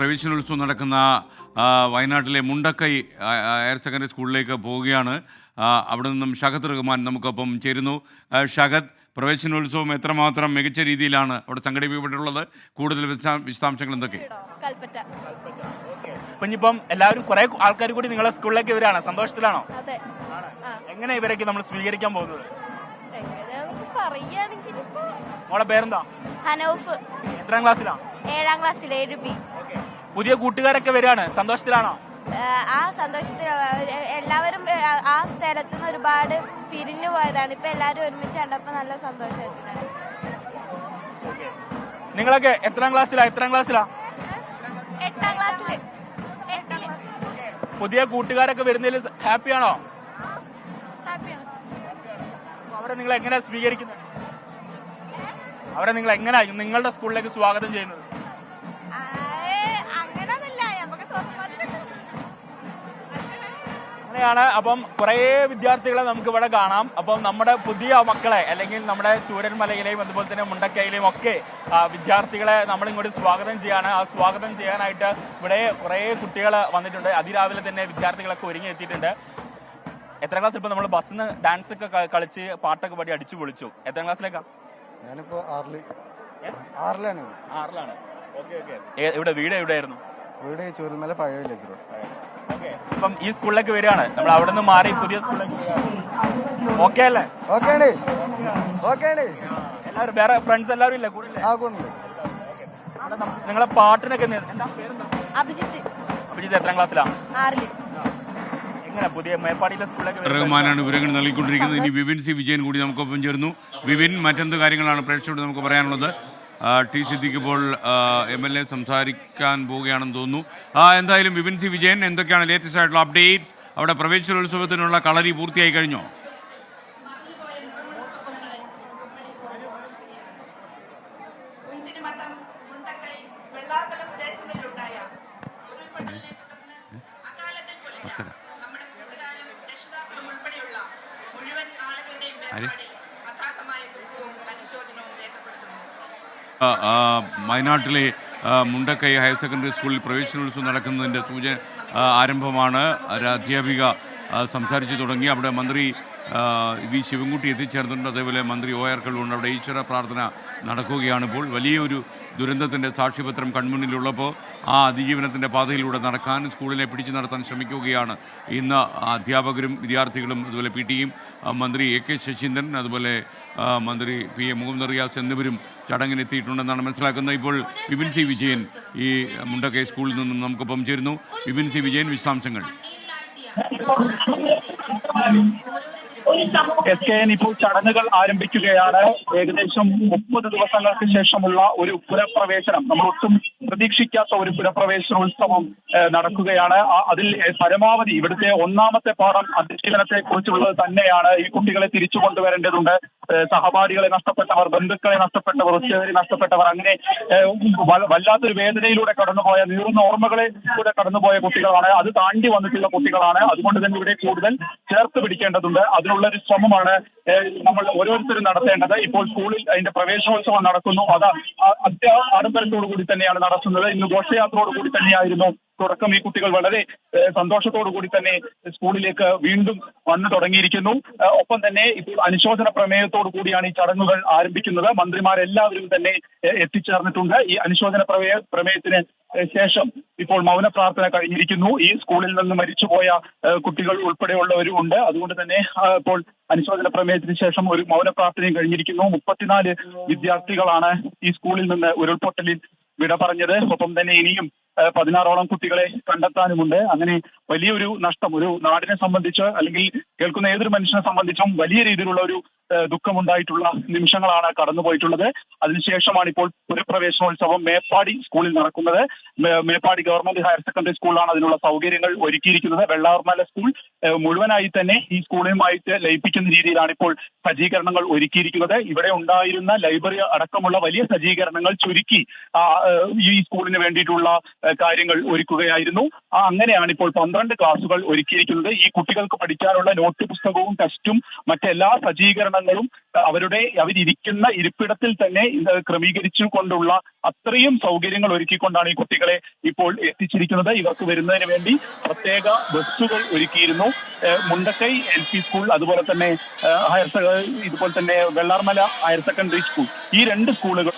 പ്രവേശനോത്സവം നടക്കുന്ന വയനാട്ടിലെ മുണ്ടക്കൈ ഹയർ സെക്കൻഡറി സ്കൂളിലേക്ക് പോവുകയാണ്. അവിടെ നിന്നും ഷഹദ് റഹ്മാൻ നമുക്കൊപ്പം ചേരുന്നു. ഷഹദ് പ്രവേശനോത്സവം എത്രമാത്രം മികച്ച രീതിയിലാണ് അവിടെ സംഘടിപ്പിക്കപ്പെട്ടിട്ടുള്ളത്? കൂടുതൽ വിശദാ- വിശദാംശങ്ങൾ എന്തൊക്കെ? കൽപ്പറ്റ. അപ്പൊ ഇനിയിപ്പം എല്ലാവരും കുറെ ആൾക്കാർ കൂടി നിങ്ങളെ സ്കൂളിലേക്ക് വരികയാണ്. സന്തോഷത്തിലാണോ? അതെ. എങ്ങനെ ഇവരൊക്കെ നമ്മൾ സ്വീകരിക്കാൻ പോകുന്നത്? മോളെ പേരെന്താ? ഹനൌഫ്. എത്രാം ക്ലാസ്സിലാണ് ഏഴാം ക്ലാസ്സിലെ ഏഴ് ബി. പുതിയ കൂട്ടുകാരൊക്കെ വരികയാണ്. സന്തോഷത്തിലാണോ? ആ സന്തോഷത്തിൽ എല്ലാവരും ആ- സ്ഥലത്ത് നിന്ന് ഒരുപാട് പിരിഞ്ഞു പോയതാണ്. ഇപ്പൊ എല്ലാവരും ഒരുമിച്ച് കണ്ടപ്പോ നല്ല സന്തോഷത്തിലാണ്. നിങ്ങളൊക്കെ എത്രാം ക്ലാസ്സിലാ? എത്രാം ക്ലാസ്സിലാ? എട്ടാം ക്ലാസ്സിൽ. പുതിയ കൂട്ടുകാരൊക്കെ വരുന്നതിൽ ഹാപ്പിയാണോ? അവരെ നിങ്ങൾ എങ്ങനെയാ സ്വീകരിക്കുന്നത്? അവരെ നിങ്ങൾ എങ്ങനെയാ നിങ്ങളുടെ സ്കൂളിലേക്ക് സ്വാഗതം ചെയ്യുന്നത്? അങ്ങനെയാണ്. അപ്പം കുറേ വിദ്യാർത്ഥികളെ നമുക്ക് ഇവിടെ കാണാം. അപ്പം നമ്മുടെ പുതിയ മക്കളെ അല്ലെങ്കിൽ നമ്മുടെ ചൂരന്മലയിലെയും അതുപോലെ തന്നെ മുണ്ടക്കയിലെയും ഒക്കെ വിദ്യാർത്ഥികളെ നമ്മൾ ഇങ്ങോട്ട് സ്വാഗതം ചെയ്യാണ്. ആ സ്വാഗതം ചെയ്യാനായിട്ട് ഇവിടെ കുറേ കുട്ടികൾ വന്നിട്ടുണ്ട്. അതിരാവിലെ തന്നെ വിദ്യാർത്ഥികളൊക്കെ ഒരുങ്ങി എത്തിയിട്ടുണ്ട് എത്ര ക്ലാസ് ഇപ്പൊ നമ്മൾ ബസ്സിൽ നിന്ന് ഡാൻസ് ഒക്കെ കളിച്ച് പാട്ടൊക്കെ പാടി അടിച്ചു പൊളിച്ചു. എത്ര ക്ലാസ്സിലേക്കാ ഞാനിപ്പോ ആറിൽ. ആറിലാണ്. ആറിലാണ്. Okay okay. ഇവിടെ വീട് എവിടെയായിരുന്നു? വീട് ചൂരൽമല പഴയ വില്ലേജ് റോഡ് ഇപ്പം ഈ സ്കൂളിലേക്ക് വരികയാണ്. നമ്മൾ അവിടെ നിന്ന് മാറി പുതിയ സ്കൂളിലേക്ക് ഓക്കെ അല്ലേ? ഓക്കെ ഓക്കെ എല്ലാവരും വേറെ ഫ്രണ്ട്സ് എല്ലാവരും ഇല്ലേ? കൂടെ നിങ്ങളെ പാട്ടിനൊക്കെ അഭിജിത്ത്. അഭിജിത്ത് എത്രാം ക്ലാസ്സിലാ? ആറിൽ. എങ്ങനെ പുതിയ മേപ്പാടിയിലെ സ്കൂളിലേക്ക് വരുമ്പോൾ റഹ്മാനാണ് വിവരങ്ങൾ നൽകിക്കൊണ്ടിരിക്കുന്നത്. ഇനി വിപിൻ സി വിജയൻ കൂടി നമുക്കൊപ്പം ചേർന്നു വിപിൻ മറ്റെന്ത് കാര്യങ്ങളാണ് പ്രേക്ഷകരോട് നമുക്ക് പറയാനുള്ളത്? ടി സിദ്ദിഖ് ഇപ്പോൾ എം എൽ എ സംസാരിക്കാൻ പോവുകയാണെന്ന് തോന്നുന്നു. ആ എന്തായാലും വിപിൻ സി വിജയൻ എന്തൊക്കെയാണ് ലേറ്റസ്റ്റ് ആയിട്ടുള്ള അപ്ഡേറ്റ്സ് അവിടെ പ്രവേശനോത്സവത്തിനുള്ള കളരി പൂർത്തിയായി കഴിഞ്ഞോ? കുഞ്ചിരിമട്ടം വയനാട്ടിലെ മുണ്ടക്കൈ ഹയർ സെക്കൻഡറി സ്കൂളിൽ പ്രവേശനോത്സവം നടക്കുന്നതിന്റെ സൂചന ആരംഭമാണ്. അധ്യാപിക സംസാരിച്ചു തുടങ്ങി. അവിടെ മന്ത്രി വി ശിവൻകുട്ടി എത്തിച്ചേർന്നിട്ടുണ്ട്. അതേപോലെ മന്ത്രി ഒ ആർ കള്ളുണ്ട് അവിടെ ഈശ്വര പ്രാർത്ഥന നടക്കുകയാണ് ഇപ്പോൾ. വലിയൊരു ദുരന്തത്തിന്റെ സാക്ഷ്യപത്രം കൺമുന്നിലുള്ളപ്പോൾ ആ അതിജീവനത്തിന്റെ പാതയിലൂടെ നടക്കാൻ സ്കൂളിനെ പിടിച്ചു നടത്താൻ ശ്രമിക്കുകയാണ്. ഇന്ന് അധ്യാപകരും വിദ്യാർത്ഥികളും അതുപോലെ പി ടിയും മന്ത്രി എ കെ ശശീന്ദ്രൻ അതുപോലെ മന്ത്രി പി എ മുഹമ്മദ് റിയാസ് എന്നിവരും ചടങ്ങിനെത്തിയിട്ടുണ്ടെന്നാണ് മനസ്സിലാക്കുന്നത്. ഇപ്പോൾ വിപിൻ സി വിജയൻ ഈ മുണ്ടക്കൈ സ്കൂളിൽ നിന്നും നമുക്കൊപ്പം ചേരുന്നു. വിപിൻ സി വിജയൻ വിശദാംശങ്ങൾ. എസ് കെ എൻ ഇപ്പോൾ ചടങ്ങുകൾ ആരംഭിക്കുകയാണ്. ഏകദേശം മുപ്പത് ദിവസങ്ങൾക്ക് ശേഷമുള്ള ഒരു പുനഃപ്രവേശനം നമ്മൾ ഒട്ടും പ്രതീക്ഷിക്കാത്ത ഒരു പുനഃപ്രവേശനോത്സവം ഉത്സവം നടക്കുകയാണ്. അതിൽ പരമാവധി ഇവിടുത്തെ ഒന്നാമത്തെ പാഠം അതിജീവനത്തെ കുറിച്ചുള്ളത് തന്നെയാണ് ഈ കുട്ടികളെ തിരിച്ചു കൊണ്ടുവരേണ്ടതുണ്ട്. സഹപാഠികളെ നഷ്ടപ്പെട്ടവർ ബന്ധുക്കളെ നഷ്ടപ്പെട്ടവർ ഉച്ചവരെ നഷ്ടപ്പെട്ടവർ അങ്ങനെ വല്ലാത്തൊരു വേദനയിലൂടെ കടന്നുപോയ നീറുന്ന ഓർമ്മകളെ കൂടെ കടന്നുപോയ കുട്ടികളാണ്. അത് താണ്ടി വന്നിട്ടുള്ള കുട്ടികളാണ്. അതുകൊണ്ട് തന്നെ ഇവിടെ കൂടുതൽ ചേർത്ത് പിടിക്കേണ്ടതുണ്ട്. അതിനുള്ള ഒരു ശ്രമമാണ് നമ്മൾ ഓരോരുത്തരും നടത്തേണ്ടത്. ഇപ്പോൾ സ്കൂളിൽ അതിന്റെ പ്രവേശനോത്സവം നടക്കുന്നു. അത് അത്യാ ആഡംബരത്തോടു കൂടി തന്നെയാണ് നടത്തുന്നത്. ഇന്ന് ഘോഷയാത്രയോട് കൂടി തന്നെയായിരുന്നു. തുടക്കം ഈ കുട്ടികൾ വളരെ സന്തോഷത്തോടു കൂടി തന്നെ സ്കൂളിലേക്ക് വീണ്ടും വന്നു തുടങ്ങിയിരിക്കുന്നു. ഒപ്പം തന്നെ ഇപ്പോൾ അനുശോചന പ്രമേയത്തോടു കൂടിയാണ് ഈ ചടങ്ങുകൾ ആരംഭിക്കുന്നത്. മന്ത്രിമാരെല്ലാവരും തന്നെ എത്തിച്ചേർന്നിട്ടുണ്ട്. ഈ അനുശോചന പ്രമേയ പ്രമേയത്തിന് ശേഷം ഇപ്പോൾ മൗന പ്രാർത്ഥന കഴിഞ്ഞിരിക്കുന്നു. ഈ സ്കൂളിൽ നിന്ന് മരിച്ചുപോയ കുട്ടികൾ ഉൾപ്പെടെയുള്ളവരും ഉണ്ട്. അതുകൊണ്ട് തന്നെ ഇപ്പോൾ അനുശോചന പ്രമേയത്തിന് ശേഷം ഒരു മൗന പ്രാർത്ഥനയും കഴിഞ്ഞിരിക്കുന്നു. മുപ്പത്തിനാല് വിദ്യാർത്ഥികളാണ് ഈ സ്കൂളിൽ നിന്ന് ഉരുൾപൊട്ടലിൽ വിട പറഞ്ഞത്. ഒപ്പം തന്നെ ഇനിയും പതിനാറോളം കുട്ടികളെ കണ്ടെത്താനുമുണ്ട്. അങ്ങനെ വലിയൊരു നഷ്ടം ഒരു നാടിനെ സംബന്ധിച്ച് അല്ലെങ്കിൽ കേൾക്കുന്ന ഏതൊരു മനുഷ്യനെ സംബന്ധിച്ചും വലിയ രീതിയിലുള്ള ഒരു ദുഃഖം ദുഃഖമുണ്ടായിട്ടുള്ള നിമിഷങ്ങളാണ് കടന്നുപോയിട്ടുള്ളത്. അതിനുശേഷമാണ് ഇപ്പോൾ പുനഃപ്രവേശനോത്സവം മേപ്പാടി സ്കൂളിൽ നടക്കുന്നത്. മേപ്പാടി ഗവൺമെന്റ് ഹയർ സെക്കൻഡറി സ്കൂളിലാണ് അതിനുള്ള സൗകര്യങ്ങൾ ഒരുക്കിയിരിക്കുന്നത്. വെള്ളാർമല സ്കൂൾ മുഴുവനായി തന്നെ ഈ സ്കൂളുമായിട്ട് ലയിപ്പിക്കുന്ന രീതിയിലാണ് ഇപ്പോൾ സജ്ജീകരണങ്ങൾ ഒരുക്കിയിരിക്കുന്നത്. ഇവിടെ ഉണ്ടായിരുന്ന ലൈബ്രറി അടക്കമുള്ള വലിയ സജ്ജീകരണങ്ങൾ ചുരുക്കി ഈ സ്കൂളിന് വേണ്ടിയിട്ടുള്ള കാര്യങ്ങൾ ഒരുക്കുകയായിരുന്നു. അങ്ങനെയാണ് ഇപ്പോൾ പന്ത്രണ്ട് പന്ത്രണ്ട് ക്ലാസുകൾ ഒരുക്കിയിരിക്കുന്നത്. ഈ കുട്ടികൾക്ക് പഠിക്കാനുള്ള നോട്ട് പുസ്തകവും ടെസ്റ്റും മറ്റെല്ലാ സജ്ജീകരണങ്ങളും അവരുടെ അവരിയ്ക്കുന്ന ഇരിപ്പിടത്തിൽ തന്നെ ക്രമീകരിച്ചു കൊണ്ടുള്ള അത്രയും സൗകര്യങ്ങൾ ഒരുക്കിക്കൊണ്ടാണ് ഈ കുട്ടികളെ ഇപ്പോൾ എത്തിച്ചിരിക്കുന്നത്. ഇവർക്ക് വരുന്നതിന് വേണ്ടി പ്രത്യേക ബസ്സുകൾ ഒരുക്കിയിരുന്നു. മുണ്ടക്കൈ എൽ പി സ്കൂൾ അതുപോലെ തന്നെ ഹയർ ഇതുപോലെ തന്നെ വെള്ളാർമല ഹയർ സെക്കൻഡറി സ്കൂൾ. ഈ രണ്ട് സ്കൂളുകൾ